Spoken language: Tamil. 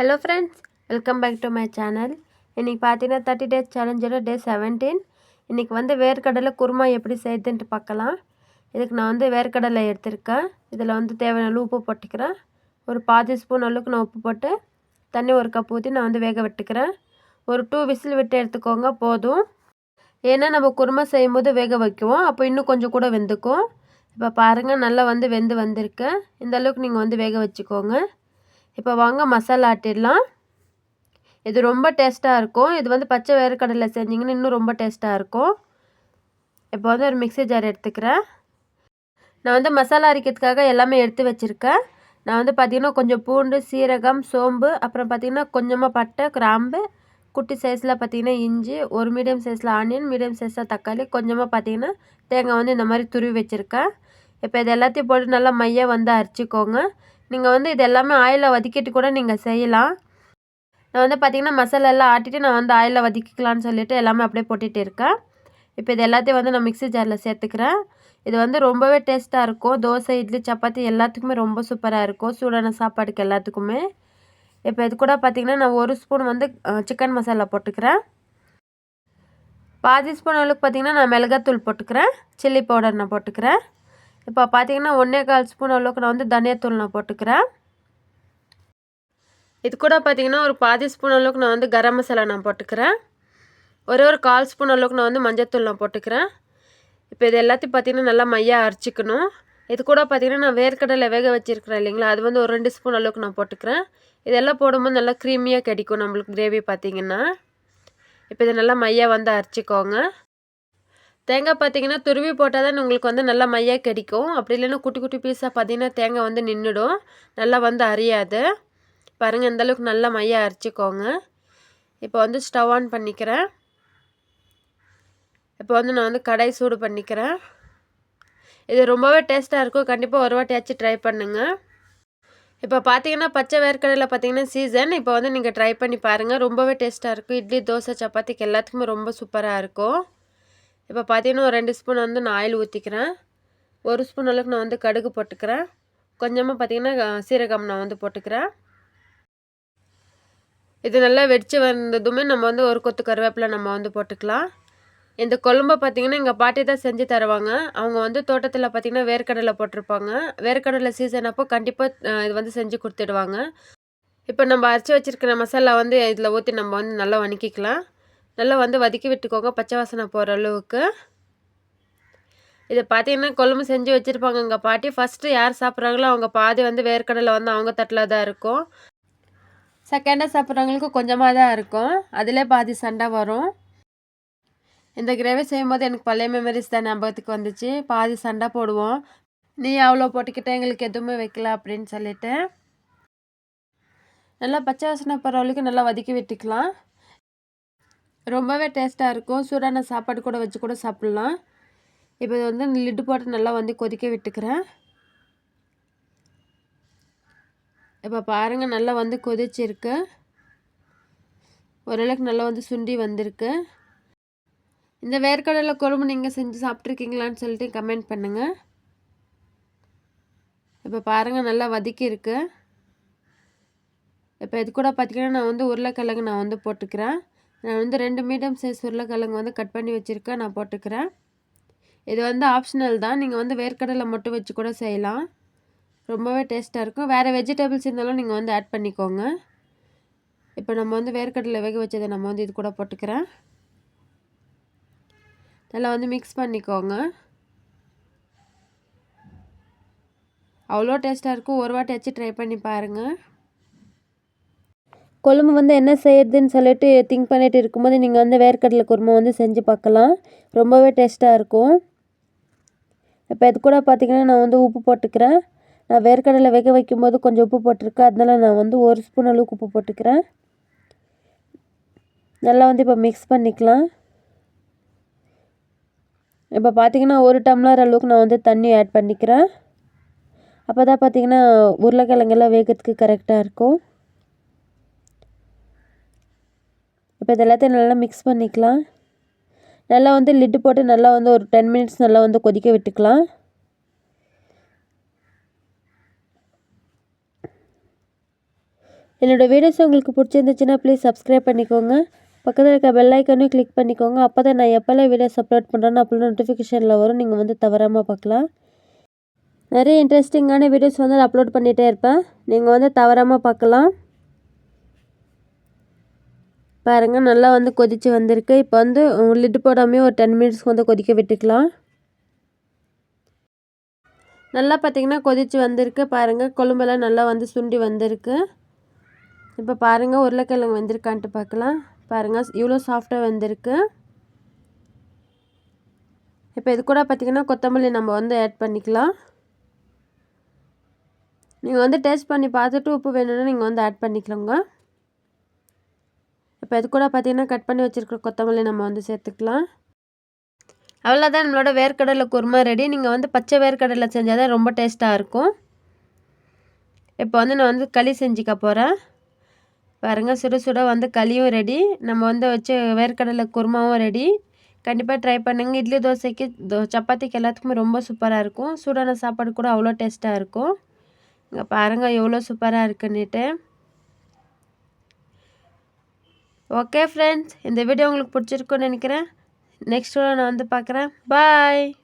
Hello friends welcome back to my channel இன்றைக்கி பார்த்தீங்கன்னா தேர்ட்டி டேஸ் சேலஞ்சோட டே செவன்டீன் இன்றைக்கி வந்து வேர்க்கடலை குருமா எப்படி செய்யுதுன்ட்டு பார்க்கலாம். இதுக்கு நான் வந்து வேர்க்கடலை எடுத்திருக்கேன். இதில் வந்து தேவையான அளவு உப்பு போட்டுக்கிறேன். ஒரு பாதி ஸ்பூன் அளவுக்கு நான் உப்பு போட்டு தண்ணி ஒரு கப் ஊற்றி நான் வந்து வேக விட்டுக்கிறேன். ஒரு டூ விசில் விட்டு எடுத்துக்கோங்க போதும். ஏன்னா நம்ம குருமா செய்யும்போது வேக வைக்குவோம். அப்போ இன்னும் கொஞ்சம் கூட வெந்துக்கும். இப்போ பாருங்கள் நல்லா வந்து வெந்து வந்திருக்கு. இந்த அளவுக்கு நீங்கள் வந்து வேக வச்சுக்கோங்க. இப்போ வாங்க மசாலா ஆட்டிடலாம். இது ரொம்ப டேஸ்ட்டாக இருக்கும். இது வந்து பச்சை வேர்க்கடலை செஞ்சிங்கன்னா இன்னும் ரொம்ப டேஸ்ட்டாக இருக்கும். இப்போ வந்து ஒரு மிக்சி ஜார் எடுத்துக்கிறேன். நான் வந்து மசாலா அரைக்கிறதுக்காக எல்லாமே எடுத்து வச்சுருக்கேன். நான் வந்து பார்த்திங்கன்னா கொஞ்சம் பூண்டு சீரகம் சோம்பு அப்புறம் பார்த்திங்கன்னா கொஞ்சமாக பட்டை கிராம்பு குட்டி சைஸில் பார்த்திங்கன்னா இஞ்சி ஒரு மீடியம் சைஸில் ஆனியன் மீடியம் சைஸில் தக்காளி கொஞ்சமாக பார்த்திங்கன்னா தேங்காய் வந்து இந்த மாதிரி துருவி வச்சுருக்கேன். இப்போ இது எல்லாத்தையும் போட்டு நல்லா மையாக வந்து அரைச்சிக்கோங்க. நீங்கள் வந்து இது எல்லாமே ஆயிலில் வதக்கிட்டு கூட நீங்கள் செய்யலாம். நான் வந்து பார்த்திங்கன்னா மசாலா எல்லாம் ஆட்டிட்டு நான் வந்து ஆயிலில் வதக்கிக்கலான்னு சொல்லிவிட்டு எல்லாமே அப்படியே போட்டுகிட்டு இருக்கேன். இப்போ இது எல்லாத்தையும் வந்து நான் மிக்சி ஜாரில் சேர்த்துக்கிறேன். இது வந்து ரொம்பவே டேஸ்ட்டாக இருக்கும். தோசை இட்லி சப்பாத்தி எல்லாத்துக்குமே ரொம்ப சூப்பராக இருக்கும். சூடான சாப்பாடுக்கு எல்லாத்துக்குமே. இப்போ இது கூட பார்த்திங்கன்னா நான் ஒரு ஸ்பூன் வந்து சிக்கன் மசாலா போட்டுக்கிறேன். பாதி ஸ்பூன் அளவுக்கு பார்த்திங்கன்னா நான் மிளகாத்தூள் போட்டுக்கிறேன். சில்லி பவுடர் நான் போட்டுக்கிறேன். இப்போ பார்த்தீங்கன்னா ஒன்றே கால் ஸ்பூன் அளவுக்கு நான் வந்து தனியாத்தூள் நான் போட்டுக்கிறேன். இது கூட பார்த்தீங்கன்னா ஒரு பாதி ஸ்பூன் அளவுக்கு நான் வந்து கரம் மசாலா நான் போட்டுக்கிறேன். ஒரே ஒரு கால் ஸ்பூன் அளவுக்கு நான் வந்து மஞ்சத்தூள் நான் போட்டுக்கிறேன். இப்போ இது எல்லாத்தையும் பார்த்திங்கன்னா நல்லா மையாக அரைச்சிக்கணும். இது கூட பார்த்திங்கன்னா நான் வேர்க்கடலை வேக வச்சுருக்கிறேன் இல்லைங்களா? அது வந்து ஒரு ரெண்டு ஸ்பூன் அளவுக்கு நான் போட்டுக்கிறேன். இதெல்லாம் போடும்போது நல்லா க்ரீமியாக கிடைக்கும் நம்மளுக்கு கிரேவி பார்த்திங்கன்னா இப்போ இதை நல்லா மையாக வந்து அரைச்சிக்கோங்க. தேங்காய் பார்த்தீங்கன்னா துருவி போட்டால் தான் உங்களுக்கு வந்து நல்லா மையாக கிடைக்கும். அப்படி இல்லைன்னா குட்டி குட்டி பீஸாக பார்த்தீங்கன்னா தேங்காய் வந்து நின்றுடும் நல்லா வந்து அரியாது. பாருங்கள் இந்தளவுக்கு நல்லா மையாக அரைச்சிக்கோங்க. இப்போ வந்து ஸ்டவ் ஆன் பண்ணிக்கிறேன். இப்போ வந்து நான் வந்து கடை சூடு பண்ணிக்கிறேன். இது ரொம்பவே டேஸ்ட்டாக இருக்கும். கண்டிப்பாக ஒரு வாட்டியாச்சும் ட்ரை பண்ணுங்கள் இப்போ பார்த்தீங்கன்னா பச்சை வேர்க்கடையில் பார்த்தீங்கன்னா சீசன் இப்போ வந்து நீங்கள் ட்ரை பண்ணி பாருங்கள் ரொம்பவே டேஸ்ட்டாக இருக்கும். இட்லி தோசை சப்பாத்திக்கு எல்லாத்துக்குமே ரொம்ப சூப்பராக இருக்கும். இப்போ பார்த்தீங்கன்னா ஒரு ரெண்டு ஸ்பூன் வந்து நான் ஆயில் ஊற்றிக்கிறேன் ஒரு ஸ்பூன் அளவுக்கு நான் வந்து கடுகு போட்டுக்கிறேன். கொஞ்சமாக பார்த்திங்கன்னா சீரகம் நான் வந்து போட்டுக்கிறேன். இது நல்லா வெடித்து வந்ததுமே நம்ம வந்து ஒரு கொத்து கருவேப்பிலை நம்ம வந்து போட்டுக்கலாம். இந்த குழம்பை பார்த்திங்கன்னா எங்கள் பாட்டி தான் செஞ்சு தருவாங்க. அவங்க வந்து தோட்டத்தில் பார்த்திங்கன்னா வேர்க்கடலை போட்டிருப்பாங்க. வேர்க்கடலை சீசன் அப்போ கண்டிப்பாக இது வந்து செஞ்சு கொடுத்துடுவாங்க. இப்போ நம்ம அரைச்சி வச்சுருக்கிற மசாலா வந்து இதில் ஊற்றி நம்ம வந்து நல்லா வணக்கிக்கலாம். நல்லா வந்து வதக்கி விட்டுக்கோங்க பச்சை வாசனை போகிற அளவுக்கு. இதை பார்த்தீங்கன்னா கொழம்பு செஞ்சு வச்சுருப்பாங்க எங்கள் பாட்டி. ஃபஸ்ட்டு யார் சாப்பிட்றாங்களோ அவங்க பாதி வந்து வேர்க்கடலை வந்து அவங்க தட்டில் தான் இருக்கும். செகண்டாக சாப்பிட்றவங்களுக்கு கொஞ்சமாக தான் இருக்கும். அதிலே பாதி சண்டை வரும். இந்த கிரேவி செய்யும்போது எனக்கு பழைய மெமரிஸ் தான் ஞாபகத்துக்கு வந்துச்சு. பாதி சண்டை போடுவோம். நீ அவ்வளோ போட்டுக்கிட்ட எங்களுக்கு எதுவுமே வைக்கல அப்படின்னு சொல்லிட்டு. நல்லா பச்சை வாசனை போகிற நல்லா வதக்கி விட்டுக்கலாம். ரொம்பவே டேஸ்ட்டாக இருக்கும். சூடான சாப்பாடு கூட வச்சு கூட சாப்பிட்லாம். இப்போ இது வந்து லிட்டு போட்டு நல்லா வந்து கொதிக்க விட்டுக்கிறேன். இப்போ பாருங்கள் நல்லா வந்து கொதிச்சிருக்கு. ஓரளவுக்கு நல்லா வந்து சுண்டி வந்திருக்கு. இந்த வேர்க்கடலை குழம்பு நீங்கள் செஞ்சு சாப்பிட்ருக்கீங்களான்னு சொல்லிட்டு கமெண்ட் பண்ணுங்கள் இப்போ பாருங்கள் நல்லா வதக்கியிருக்கு. இப்போ இது கூட பார்த்திங்கன்னா நான் வந்து உருளைக்கிழங்கு நான் வந்து போட்டுக்கிறேன். நான் வந்து ரெண்டு மீடியம் சைஸ் உருளைக்கிழங்கு வந்து கட் பண்ணி வச்சுருக்கேன் நான் போட்டுக்கிறேன். இது வந்து ஆப்ஷனல் தான். நீங்கள் வந்து வேர்க்கடலை மட்டும் வச்சு கூட செய்யலாம். ரொம்பவே டேஸ்ட்டாக இருக்கும். வேறு வெஜிடபிள்ஸ் இருந்தாலும் நீங்கள் வந்து ஆட் பண்ணிக்கோங்க. இப்போ நம்ம வந்து வேர்க்கடலை வேக வச்சதை நம்ம வந்து இது கூட போட்டுக்கிறேன். நல்லா வந்து மிக்ஸ் பண்ணிக்கோங்க. அவ்வளோ டேஸ்ட்டாக இருக்கும். ஒரு வாட்டி வச்சு ட்ரை பண்ணி பாருங்கள் கொழம்பு வந்து என்ன செய்யறதுன்னு சொல்லிட்டு திங்க் பண்ணிட்டு இருக்கும்போது நீங்கள் வந்து வேர்க்கடலை குருமா வந்து செஞ்சு பார்க்கலாம். ரொம்பவே டேஸ்ட்டாக இருக்கும். இப்போ இது கூட பார்த்திங்கன்னா நான் வந்து உப்பு போட்டுக்கிறேன். நான் வேர்க்கடலை வேக வைக்கும்போது கொஞ்சம் உப்பு போட்டிருக்கேன். அதனால நான் வந்து ஒரு ஸ்பூன் அளவுக்கு உப்பு போட்டுக்கிறேன். நல்லா வந்து இப்போ மிக்ஸ் பண்ணிக்கலாம். இப்போ பார்த்திங்கன்னா ஒரு டம்ளர் அளவுக்கு நான் வந்து தண்ணி ஆட் பண்ணிக்கிறேன். அப்போ தான் பார்த்திங்கன்னா உருளைக்கிழங்கெல்லாம் வேகிறதுக்கு கரெக்டாக இருக்கும். இப்போ இது எல்லாத்தையும் நல்லா மிக்ஸ் பண்ணிக்கலாம். நல்லா வந்து லிட்டு போட்டு நல்லா வந்து ஒரு டென் மினிட்ஸ் நல்லா வந்து கொதிக்க விட்டுக்கலாம். என்னோடய வீடியோஸ் உங்களுக்கு பிடிச்சிருந்துச்சுன்னா ப்ளீஸ் சப்ஸ்கிரைப் பண்ணிக்கோங்க. பக்கத்தில் இருக்க பெல் ஐக்கனையும் கிளிக் பண்ணிக்கோங்க. அப்போ தான் நான் எப்போல்லாம் வீடியோஸ் அப்லோட் பண்ணுறேன்னு அப்போல்லாம் நோட்டிஃபிகேஷனில் வரும். நீங்கள் வந்து தவறாமல் பார்க்கலாம். நிறைய இன்ட்ரெஸ்டிங்கான வீடியோஸ் வந்து அப்லோட் பண்ணிகிட்டே இருப்பேன். நீங்கள் வந்து தவறாமல் பார்க்கலாம். பாருங்கள் நல்லா வந்து கொதித்து வந்திருக்கு. இப்போ வந்து லிட்டு போடாமே ஒரு டென் மினிட்ஸ்க்கு வந்து கொதிக்க விட்டுக்கலாம். நல்லா பார்த்திங்கன்னா கொதித்து வந்திருக்கு. பாருங்கள் கொழும்பெல்லாம் நல்லா வந்து சுண்டி வந்திருக்கு. இப்போ பாருங்கள் உருளைக்கிழங்கு வந்திருக்கான்ட்டு பார்க்கலாம் பாருங்கள் இவ்வளோ சாஃப்டாக வந்திருக்கு. இப்போ இது கூட பார்த்திங்கன்னா கொத்தமல்லி நம்ம வந்து ஆட் பண்ணிக்கலாம். நீங்கள் வந்து டேஸ்ட் பண்ணி பார்த்துட்டு உப்பு வேணும்னா நீங்கள் வந்து ஆட் பண்ணிக்கலாங்க இப்போ இது கூட பார்த்திங்கன்னா கட் பண்ணி வச்சுருக்கிற கொத்தமல்லி நம்ம வந்து சேர்த்துக்கலாம். அவ்வளோதான் நம்மளோட வேர்க்கடலை குருமா ரெடி நீங்கள் வந்து பச்சை வேர்க்கடலை செஞ்சால் தான் ரொம்ப டேஸ்ட்டாக இருக்கும். இப்போ வந்து நான் வந்து களி செஞ்சுக்க போகிறேன் பாருங்கள் சுட சுட வந்து களியும் ரெடி நம்ம வந்து வச்சு வேர்க்கடலை குருமாவும் ரெடி கண்டிப்பாக ட்ரை பண்ணுங்கள் இட்லி தோசைக்கு தோ சப்பாத்திக்கு எல்லாத்துக்குமே ரொம்ப சூப்பராக இருக்கும். சூடான சாப்பாடு கூட அவ்வளோ டேஸ்ட்டாக இருக்கும். இங்கே பாருங்கள் எவ்வளோ சூப்பராக இருக்குன்னுட்டு. ஓகே ஃப்ரெண்ட்ஸ் இந்த வீடியோ உங்களுக்கு பிடிச்சிருக்குன்னு நினைக்கிறேன். நெக்ஸ்ட் நான் வந்து பார்க்குறேன். பாய்